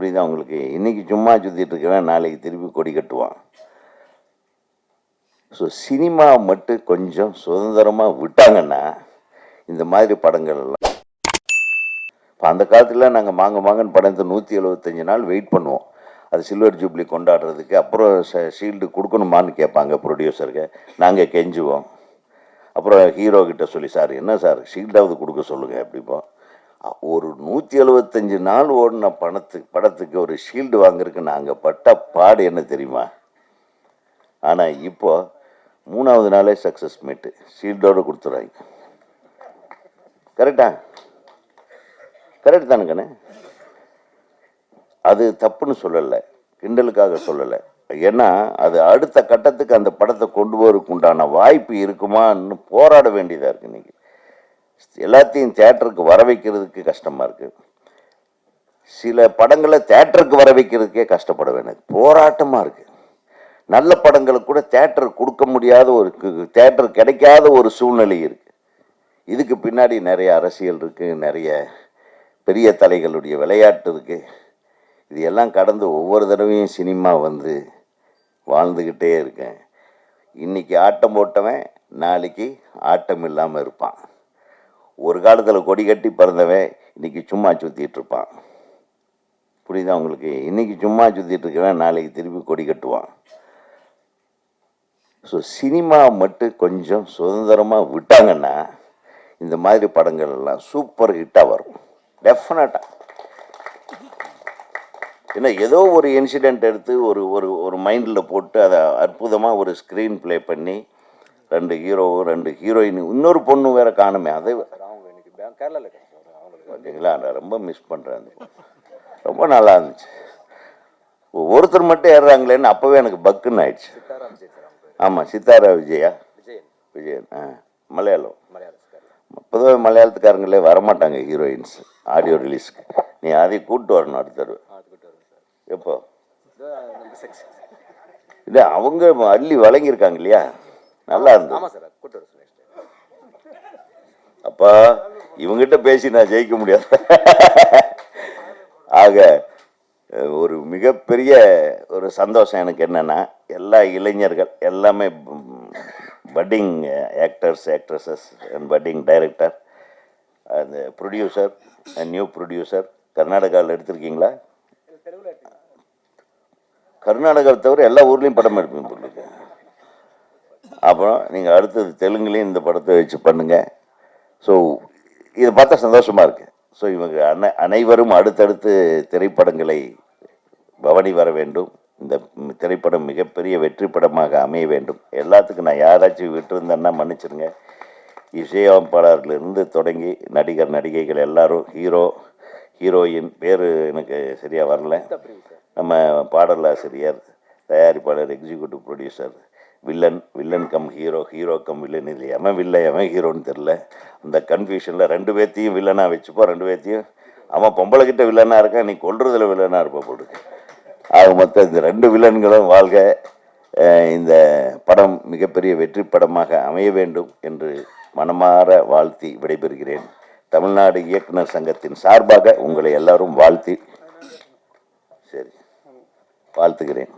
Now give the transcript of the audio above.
புரியுதா உங்களுக்கு? இன்னைக்கு சும்மா சுற்றிட்டு இருக்கிறவன் நாளைக்கு திருப்பி கொடி கட்டுவான். ஸோ சினிமா மட்டும் கொஞ்சம் சுதந்திரமாக விட்டாங்கன்னா இந்த மாதிரி படங்கள் எல்லாம் இப்போ அந்த காலத்தில் நாங்கள் மாங்க மாங்கன்னு படத்தை நூற்றி எழுபத்தஞ்சு நாள் வெயிட் பண்ணுவோம். அது சில்வர் ஜூப்ளி கொண்டாடுறதுக்கு அப்புறம் ஷீல்டு கொடுக்கணுமான்னு கேட்பாங்க ப்ரொடியூசருக்கு நாங்கள் கெஞ்சுவோம். அப்புறம் ஹீரோ கிட்ட சொல்லி சார் என்ன சார்? ஷீல்டாவது கொடுக்க சொல்லுங்கள் அப்படிப்போம். ஒரு நூற்றி எழுபத்தஞ்சு நாள் ஓடின பணத்துக்கு படத்துக்கு ஒரு ஷீல்டு வாங்குறதுக்கு நாங்கள் பட்ட பாடு என்ன தெரியுமா? ஆனால் இப்போ மூணாவது நாளே சக்ஸஸ் மீட்டு ஷீல்டோடு கொடுத்துட்றாங்க கரெக்டா கரெக்ட் தானுங்கண்ணே அது தப்புன்னு சொல்லலை. கிண்டலுக்காக சொல்லலை. ஏன்னா அது அடுத்த கட்டத்துக்கு அந்த படத்தை கொண்டு போறதுக்கு உண்டான வாய்ப்பு இருக்குமான்னு போராட வேண்டியதாக இருக்குது நீங்கள் எல்லாத்தையும் தேட்டருக்கு வர வைக்கிறதுக்கு கஷ்டமாக இருக்குது சில படங்களை தேட்டருக்கு வர வைக்கிறதுக்கே கஷ்டப்படுவேன் எனக்கு போராட்டமாக இருக்குது நல்ல படங்களுக்கு கூட தேட்டர் கொடுக்க முடியாத ஒரு தேட்டர் கிடைக்காத ஒரு சூழ்நிலை இருக்குது இதுக்கு பின்னாடி நிறைய அரசியல் இருக்குது நிறைய பெரிய தலைகளுடைய விளையாட்டு இருக்குது இது எல்லாம் கடந்து ஒவ்வொரு தடவையும் சினிமா வந்து வாழ்ந்துக்கிட்டே இருக்கேன். இன்னைக்கு ஆட்டம் போட்டவன் நாளைக்கு ஆட்டம் இல்லாமல் இருப்பான். ஒரு காலத்தில் கொடி கட்டி பிறந்தவன் இன்னைக்கு சும்மா சுற்றிட்டு இருப்பான். புரியுதா உங்களுக்கு? இன்னைக்கு சும்மா சுற்றிட்டு நாளைக்கு திருப்பி கொடி கட்டுவான். ஸோ சினிமா மட்டும் கொஞ்சம் சுதந்திரமாக விட்டாங்கன்னா இந்த மாதிரி படங்கள் எல்லாம் சூப்பர் ஹிட்டாக வரும். டெஃபினட்டாக ஏன்னா ஏதோ ஒரு இன்சிடெண்ட் எடுத்து ஒரு ஒரு ஒரு மைண்டில் போட்டு அதை அற்புதமாக ஒரு ஸ்க்ரீன் ப்ளே பண்ணி ரெண்டு ஹீரோவும் ரெண்டு ஹீரோயின் இன்னொரு பொண்ணு வேற காணுமே அதை கேரளால இருக்காங்க சார் அவங்களுக்கு. பார்த்தீங்களா நான் ரொம்ப மிஸ் பண்ணுறேன். ரொம்ப நல்லா இருந்துச்சு. ஒருத்தர் மட்டும் ஏறுறாங்களேன்னு அப்போவே எனக்கு பக்குன்னு ஆயிடுச்சு. ஆமாம் சித்தாரா விஜயா? விஜயன். விஜயன் ஆ மலையாளம். மலையாள சார் பொதுவாக மலையாளத்துக்காரங்களே வரமாட்டாங்க ஹீரோயின்ஸ் ஆடியோ ரிலீஸ்க்கு. நீ அதை கூப்பிட்டு வரணும் அடுத்த எப்போ? இல்லை அவங்க அள்ளி வழங்கியிருக்காங்க இல்லையா? நல்லா இருந்தது. அப்பா இவங்கிட்ட பேசி நான் ஜெயிக்க முடியாது. ஆக ஒரு மிகப்பெரிய ஒரு சந்தோஷம் எனக்கு என்னென்னா எல்லா இளைஞர்கள் எல்லாமே budding actors actresses and budding director அந்த ப்ரொடியூசர் நியூ ப்ரொடியூசர் கர்நாடகாவில் எடுத்திருக்கீங்களா? கர்நாடகாவை தவிர எல்லா ஊர்லேயும் படம் எடுப்பீங்க பொருளுக்கு அப்புறம் நீங்கள் அடுத்தது தெலுங்குலேயும் இந்த படத்தை வச்சு பண்ணுங்கள் ஸோ இதை பார்த்தா சந்தோஷமாக இருக்கு. ஸோ இவங்க அனை அனைவரும் அடுத்தடுத்து திரைப்படங்களை பவனி வர வேண்டும். இந்த திரைப்படம் மிகப்பெரிய வெற்றி படமாக அமைய வேண்டும். எல்லாத்துக்கும் நான் யாராச்சும் விட்டுருந்தேன்னா மன்னிச்சிருங்க. இசையமைப்பாளர்லேருந்து தொடங்கி நடிகர் நடிகைகள் எல்லாரும் ஹீரோ ஹீரோயின் பேர் எனக்கு சரியாக வரல. நம்ம பாடலாசிரியர் தயாரிப்பாளர் executive producer villain villain cum hero hero cum villain. இது எவன் வில்ல எவன் ஹீரோன்னு தெரில அந்த கன்ஃபியூஷனில் ரெண்டு பேர்த்தையும் வில்லனாக வச்சுப்போம் ரெண்டு பேர்த்தையும் அவன் பொம்பளை கிட்ட வில்லனாக இருக்கான் நீ கொள்றதுல வில்லனாக இருப்ப போடு ஆக மொத்தம் இந்த ரெண்டு வில்லன்களும் வாழ்க இந்த படம் மிகப்பெரிய வெற்றி படமாக அமைய வேண்டும் என்று மனமாற வாழ்த்தி விடைபெறுகிறேன். தமிழ்நாடு இயக்குனர் சங்கத்தின் சார்பாக உங்களை எல்லாரும் வாழ்த்தி சரி வாழ்த்துகிறேன்.